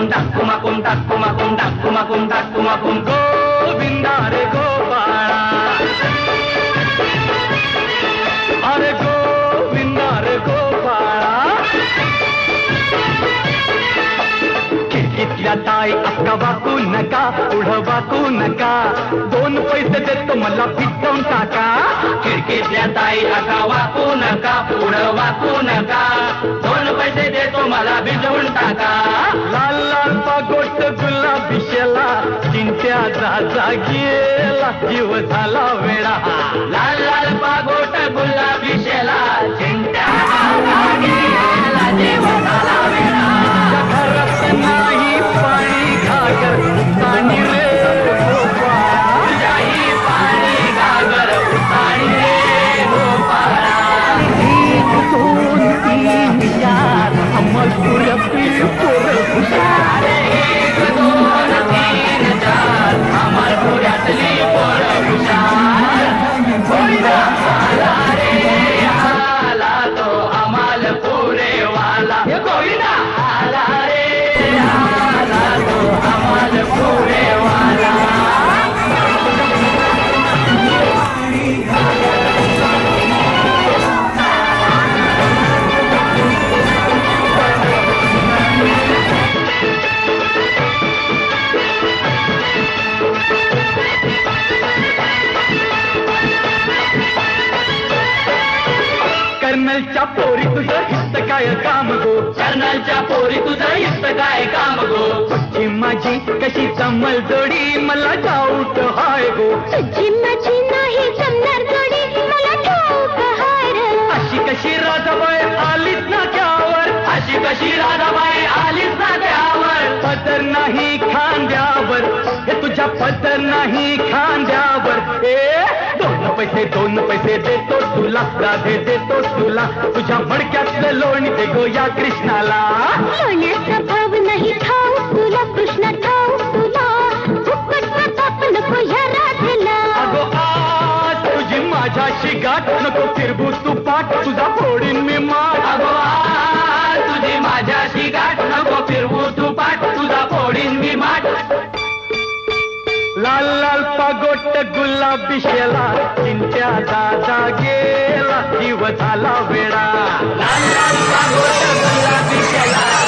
కుంట కుమ కుంట కుమ కుంట కుమ కుంట కుమ కుం గోవిందారే గోపాల అరే గోవిందారే గోపాల किरकिटल्या ताई अक्का वाकू नका पुढं वाकू नका। दोन पैसे देतो मला पिटवून टाका। किरकिटल्या ताई अक्का भिजवून टाका. लाल लाल पागोट गुलाबी शेला चिंट्याचा गेला जीव झाला वेळा लाल लाल पागोट गुलाबी शेला कर्नलच्या पोरी तुझं हित काय काम गो? कर्नलच्या पोरी तुझं इष्ट काय काम गो? ची माझी कशी जमल जोडी मला डाऊट हाय गो. चिन्नाची नाही जमणार जोडी मला ठाऊक हाय रे. अशी कशी राजाबाई आलीच ना त्यावर? अशी कशी राधाबाई आलीच ना त्यावर? पदर नाही खांद्यावर. हे तुझ्या पदर नाही खांद्यावर. ए पैसे दोन पैसे देतो तुला राधे देतो तुला. तुझ्या मडक्यातलं लोणी दे गो या कृष्णाला. लोण्याचा भाव नाही ठाऊक तुला कृष्ण ठाऊक तुला. फुकट प्रताप नको ह्या राधेला. अगो आज तुझी माझ्याशी गाठ नको फिरबू तू पाठ. तुझा लाल लाल पागोट गुलाबी शेला चिंट्या दादा गेला जीव झाला वेळा. लाल लाल पागोट गुलाबी शेला.